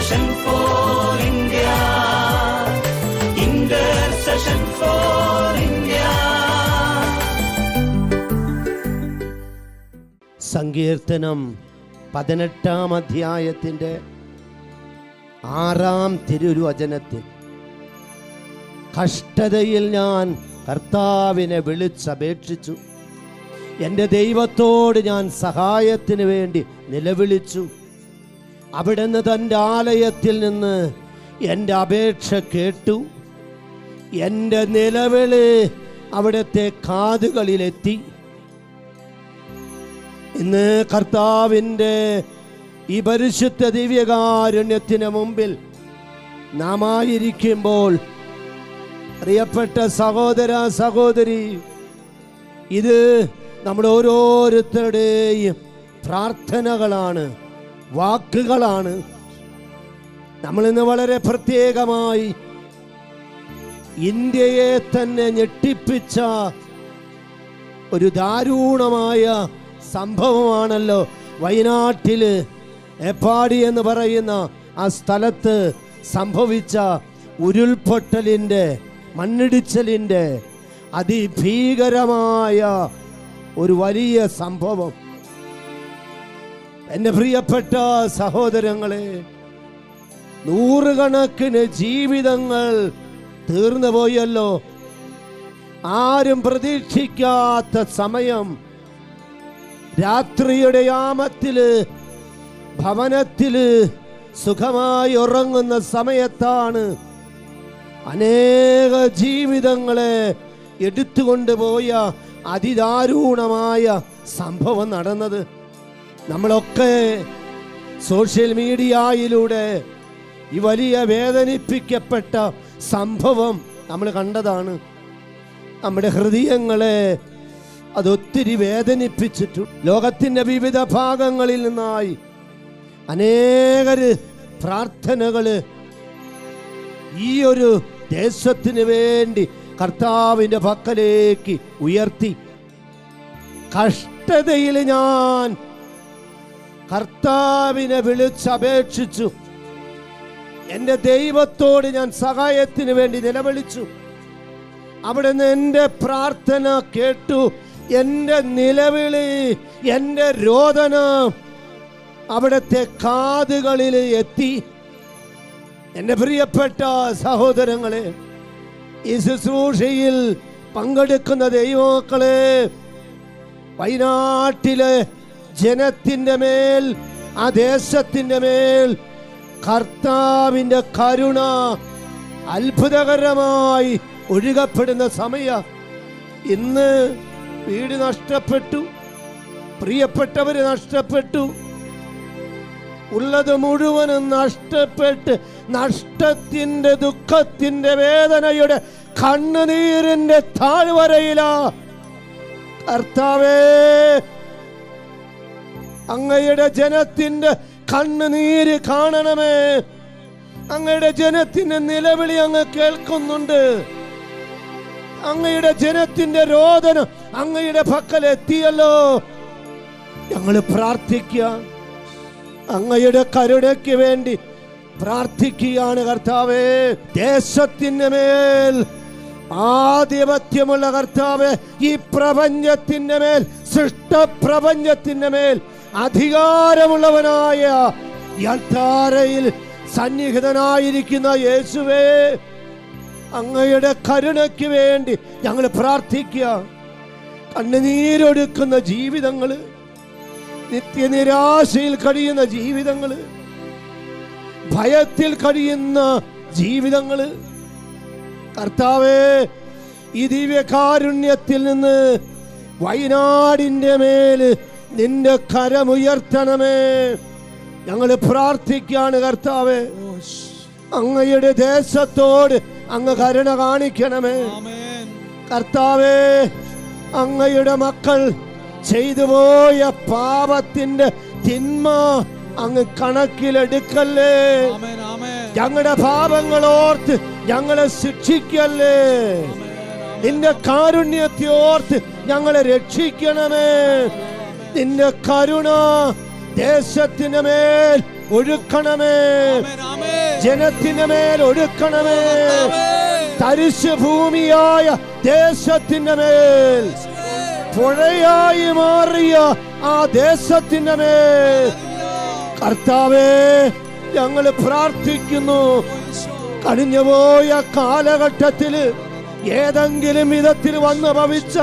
For India. Intercession for India. സങ്കീർത്തനം പതിനെട്ടാം അധ്യായത്തിന്റെ ആറാം തിരുവചനത്തിൽ കഷ്ടതയിൽ ഞാൻ കർത്താവിനെ വിളിച്ചപേക്ഷിച്ചു എന്റെ ദൈവത്തോട് ഞാൻ സഹായത്തിന് വേണ്ടി നിലവിളിച്ചു അവിടുന്ന് തന്റെ ആലയത്തിൽ നിന്ന് എന്റെ അപേക്ഷ കേട്ടു. എന്റെ നിലവിളി അവിടുത്തെ കാതുകളിലെത്തി. ഇന്ന് കർത്താവിന്റെ ഈ പരിശുദ്ധ ദിവ്യകാരുണ്യത്തിന് മുമ്പിൽ നാം ആയിരിക്കുമ്പോൾ പ്രിയപ്പെട്ട സഹോദര സഹോദരി ഇത് നമ്മുടെ ഓരോരുത്തരുടെയും പ്രാർത്ഥനകളാണ്. വാക്കുകളാണ്. നമ്മൾ ഇന്ന് വളരെ പ്രത്യേകമായി ഇന്ത്യയെ തന്നെ ഞെട്ടിപ്പിച്ച ഒരു ദാരുണമായ സംഭവമാണല്ലോ വയനാട്ടിൽ എപ്പാടി എന്ന് പറയുന്ന ആ സ്ഥലത്ത് സംഭവിച്ച ഉരുൾപൊട്ടലിന്റെ മണ്ണിടിച്ചലിന്റെ അതിഭീകരമായ ഒരു വലിയ സംഭവം. എന്റെ പ്രിയപ്പെട്ട സഹോദരങ്ങളെ നൂറുകണക്കിന് ജീവിതങ്ങൾ തീർന്നു പോയല്ലോ. ആരും പ്രതീക്ഷിക്കാത്ത സമയം രാത്രിയുടെ യാമത്തിൽ ഭവനത്തിൽ സുഖമായി ഉറങ്ങുന്ന സമയത്താണ് അനേക ജീവിതങ്ങളെ എടുത്തുകൊണ്ടുപോയ അതിദാരുണമായ സംഭവം നടന്നത്. നമ്മളൊക്കെ സോഷ്യൽ മീഡിയയിലൂടെ ഈ വലിയ വേദനിപ്പിക്കപ്പെട്ട സംഭവം നമ്മൾ കണ്ടതാണ്. നമ്മുടെ ഹൃദയങ്ങളെ അതൊത്തിരി വേദനിപ്പിച്ചിട്ടു. ലോകത്തിന്റെ വിവിധ ഭാഗങ്ങളിൽ നിന്നായി അനേകർ പ്രാർത്ഥനകൾ ഈ ഒരു ദേശത്തിന് വേണ്ടി കർത്താവിന്റെ പക്കലേക്ക് ഉയർത്തി. കഷ്ടതയിൽ ഞാൻ കർത്താവിനെ വിളിച്ചപേക്ഷിച്ചു എന്റെ ദൈവത്തോട് ഞാൻ സഹായത്തിന് വേണ്ടി നിലവിളിച്ചു. അവിടുന്ന് എന്റെ പ്രാർത്ഥന കേട്ടു. എന്റെ നിലവിളി എന്റെ രോദനം അവിടുത്തെ കാതുകളിൽ എത്തി. എന്റെ പ്രിയപ്പെട്ട സഹോദരങ്ങളെ ഈ ശുശ്രൂഷയിൽ പങ്കെടുക്കുന്ന ദൈവമക്കളെ വയനാട്ടിലെ ജനത്തിന്റെ മേൽ ആ ദേശത്തിന്റെ മേൽ കർത്താവിന്റെ കരുണ അത്ഭുതകരമായി ഒഴുകപ്പെടുന്ന സമയ. ഇന്ന് വീട് നഷ്ടപ്പെട്ടു പ്രിയപ്പെട്ടവര് നഷ്ടപ്പെട്ടു. ഉള്ളത് മുഴുവനും നഷ്ടപ്പെട്ട് നഷ്ടത്തിന്റെ ദുഃഖത്തിന്റെ വേദനയുടെ കണ്ണുനീരിന്റെ താഴ്വരയിലാ. കർത്താവേ അങ്ങയുടെ ജനത്തിന്റെ കണ്ണുനീര് കാണണമേ. അങ്ങയുടെ ജനത്തിന്റെ നിലവിളി അങ്ങ് കേൾക്കുന്നുണ്ട്. അങ്ങയുടെ ജനത്തിന്റെ രോദനം അങ്ങയുടെ പക്കൽ എത്തിയല്ലോ. ഞങ്ങൾ പ്രാർത്ഥിക്കുക. അങ്ങയുടെ കരുണയ്ക്ക് വേണ്ടി പ്രാർത്ഥിക്കുകയാണ് കർത്താവേ. ദേശത്തിന്റെ മേൽ ആധിപത്യമുള്ള കർത്താവേ ഈ പ്രപഞ്ചത്തിന്റെ മേൽ സൃഷ്ടപ്രപഞ്ചത്തിന്റെ മേൽ അധികാരമുള്ളവനായ യാത്രയിൽ സന്നിഹിതനായിരിക്കുന്ന യേശുവേ അങ്ങയുടെ കരുണയ്ക്ക് വേണ്ടി ഞങ്ങൾ പ്രാർത്ഥിക്കുക. കണ്ണുനീരൊടുക്കുന്ന ജീവിതങ്ങൾ നിത്യനിരാശയിൽ കഴിയുന്ന ജീവിതങ്ങൾ ഭയത്തിൽ കഴിയുന്ന ജീവിതങ്ങൾ കർത്താവേ ഈ ദിവ്യകാരുണ്യത്തിൽ നിന്ന് വയനാടിന്റെ മേൽ നിന്റെ കരമുയർത്തണമേ. ഞങ്ങൾ പ്രാർത്ഥിക്കാണ് കർത്താവേ. അങ്ങയുടെ ദേശത്തോട് അങ്ങ് കരുണ കാണിക്കണമേ. കർത്താവേ അങ്ങയുടെ മക്കൾ ചെയ്തു പോയ പാപത്തിന്റെ തിന്മ അങ്ങ് കണക്കിലെടുക്കല്ലേ? ഞങ്ങളുടെ പാപങ്ങൾ ഓർത്ത് ഞങ്ങളെ ശിക്ഷിക്കല്ലേ? നിന്റെ കാരുണ്യത്തെ ഓർത്ത് ഞങ്ങളെ രക്ഷിക്കണമേ. നിന്റെ കരുണ ദേശത്തിന് മേൽ ഒഴുക്കണമേ. ജനത്തിന് മേൽ ഒഴുക്കണമേ. തരിശുഭൂമിയായ ഭൂമിയായ ദേശത്തിന് മേൽ. പുഴയായി മാറിയ ആ ദേശത്തിന്റെ മേൽ. കർത്താവേ ഞങ്ങൾ പ്രാർത്ഥിക്കുന്നു. കഴിഞ്ഞുപോയ കാലഘട്ടത്തിൽ ഏതെങ്കിലും വിധത്തിൽ വന്ന് ഭവിച്ച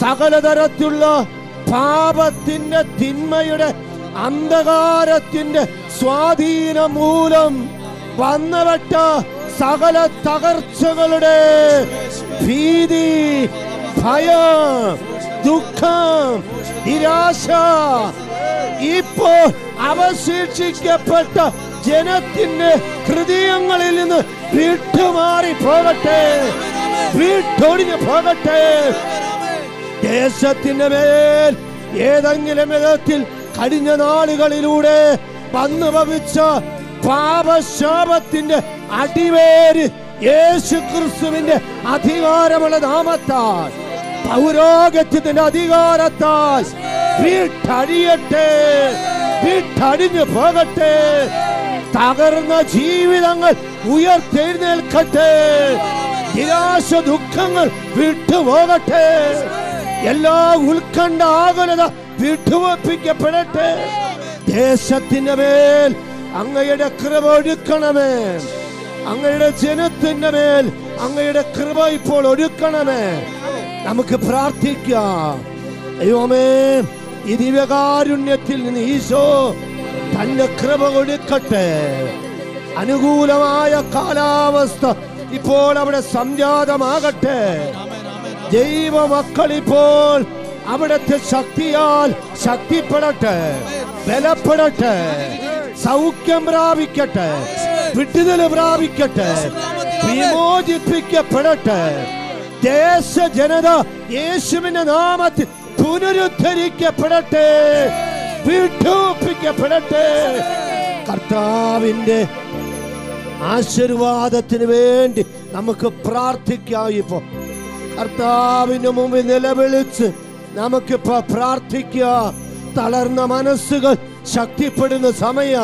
സകലതരത്തിലുള്ള പാപത്തിന്റെ തിന്മയുടെ അന്ധകാരത്തിന്റെ സ്വാധീന മൂലം വന്നവട്ട സകല തകർച്ചകളുടെ ഭീതി ഭയം ദുഃഖം നിരാശ. ഇപ്പോൾ അവശേഷിക്കപ്പെട്ട ജനത്തിന്റെ ഹൃദയങ്ങളിൽ നിന്ന് വിട്ടുമാറി പോകട്ടെ. വീട്ടൊടിഞ്ഞ് പോകട്ടെ. ദേശത്തിന്റെ മേൽ ഏതെങ്കിലും വിധത്തിൽ കഴിഞ്ഞ നാളുകളിലൂടെ വന്നു ഭവിച്ച പാപശാപത്തിന്റെ അടിവേര് യേശു ക്രിസ്തുവിന്റെ അധികാരമുള്ള നാമത്താൽ പൗരോഗത്യത്തിന്റെ അധികാരത്താൽ വീട്ടഴിയട്ടെ വീട്ടടിഞ്ഞു പോകട്ടെ തകർന്ന ജീവിതങ്ങൾ ഉയർത്തെഴുന്നേൽക്കട്ടെ നിരാശ ദുഃഖങ്ങൾ വിട്ടുപോകട്ടെ. എല്ലാ ഉത്കണ്ഠ ആകുലത വിട്ടുവപ്പിക്കപ്പെടട്ടെ. ദേശത്തിന്റെ മേൽ അങ്ങയുടെ കൃപ ഒരുക്കണമേ. അങ്ങയുടെ ജനത്തിന്റെ മേൽ അങ്ങയുടെ കൃപ ഇപ്പോൾ ഒരുക്കണമേ. നമുക്ക് പ്രാർത്ഥിക്കാം. ദൈവമേ ഈ ദിവ്യകാരുണ്യത്തിൽ നിന്ന് ഈശോ തന്റെ കൃപ കൊടുക്കട്ടെ. അനുകൂലമായ കാലാവസ്ഥ ഇപ്പോൾ അവിടെ സംജാതമാകട്ടെ. ദൈവ മക്കളിപ്പോൾ അവിടുത്തെ ശക്തിയാൽ ശക്തിപ്പെടട്ടെ ബലപ്പെടട്ടെ സൗഖ്യം പ്രാപിക്കട്ടെ വിട്ടുതൽ പ്രാപിക്കട്ടെ വിമോചിപ്പിക്കപ്പെടട്ടെ. ദേശ ജനത യേശുവിന്റെ നാമത്തിൽ പുനരുദ്ധരിക്കപ്പെടട്ടെ വിട്ടുപ്പിക്കപ്പെടട്ടെ. കർത്താവിന്റെ ആശീർവാദത്തിന് വേണ്ടി നമുക്ക് പ്രാർത്ഥിക്കാം ഇപ്പോ കർത്താവിന് മുമ്പിൽ നിലവിളിച്ച് നമുക്കിപ്പോ പ്രാർത്ഥിക്കുക. തളർന്ന മനസ്സുകൾ ശക്തിപ്പെടുന്ന സമയ.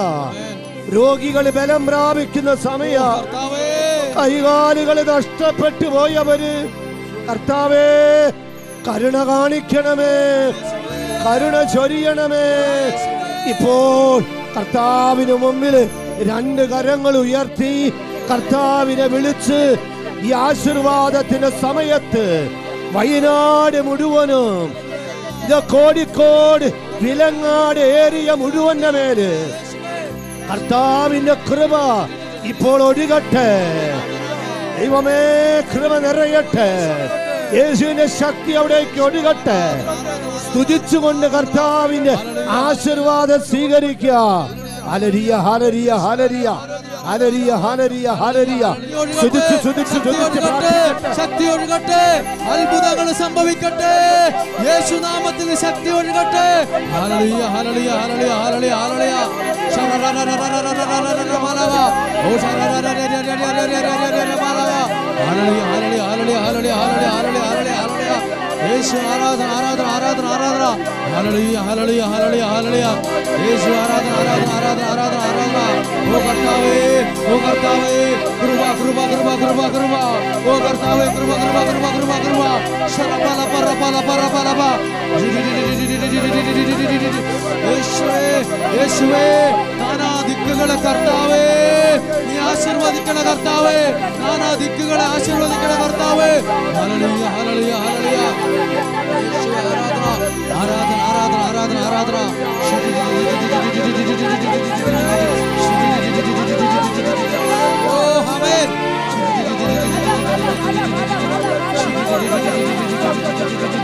രോഗികൾ ബലം പ്രാപിക്കുന്ന സമയ. കൈകാലുകൾ നഷ്ടപ്പെട്ടു പോയവര്. കർത്താവേ കരുണ കാണിക്കണമേ. കരുണ ചൊരിയണമേ. ഇപ്പോൾ കർത്താവിന് മുമ്പിൽ രണ്ട് കരങ്ങൾ ഉയർത്തി കർത്താവിനെ വിളിച്ച് ഈ ആശീർവാദത്തിന്റെ സമയത്ത് വയനാട് മുഴുവനും കോഴിക്കോട് വിലങ്ങാട് ഏരിയ മുഴുവന്റെ മേൽ കർത്താവിന്റെ കൃപ ഇപ്പോൾ ഒഴുകട്ടെ. ദൈവമേ കൃപ നിറയട്ടെ. യേശുവിന്റെ ശക്തി അവിടേക്ക് ഒഴുകട്ടെ. സ്തുതിച്ചുകൊണ്ട് കർത്താവിന്റെ ആശീർവാദം സ്വീകരിക്കുക. ഹലരിയ ഹലരിയ ഹലരിയ ഹലരിയ ഹലരിയ ഹലരിയ. ശുദ്ധിച്ച് ശുദ്ധിച്ച് ശുദ്ധിച്ച് ശക്തി ഒഴുകട്ടെ അത്ഭുതങ്ങൾ സംഭവിക്കട്ടെ. യേശുനാമത്തിൽ ശക്തി ഒഴുകട്ടെ. Hallelujah hallelujah hallelujah hallelujah hallelujah hallelujah hallelujah hallelujah hallelujah hallelujah hallelujah യേശു ആരാധന ആരാധന ആരാധന ആരാധന hallelujah hallelujah hallelujah hallelujah Yeshu ആരാധന ആരാധന ആരാധന ആരാധന ആരാധന ഓ കർത്താവേ ഓ കർത്താവേ കൃപ കൃപ കൃപ കൃപ കൃപ ഓ കർത്താവേ കൃപ കൃപ കൃപ കൃപ കൃപ ശരപല പര പല പര പല പ യേശുവേ യേശുവേ നാനാ ദിക്കുകളെ കർത്താവേ നീ ആശീർവദിക്കണ കർത്താവേ നാനാ ദിക്കുകളെ ആശീർവദിക്കണ കർത്താവേ ഹല്ലേലൂയ ഹല്ലേലൂയ Thank you.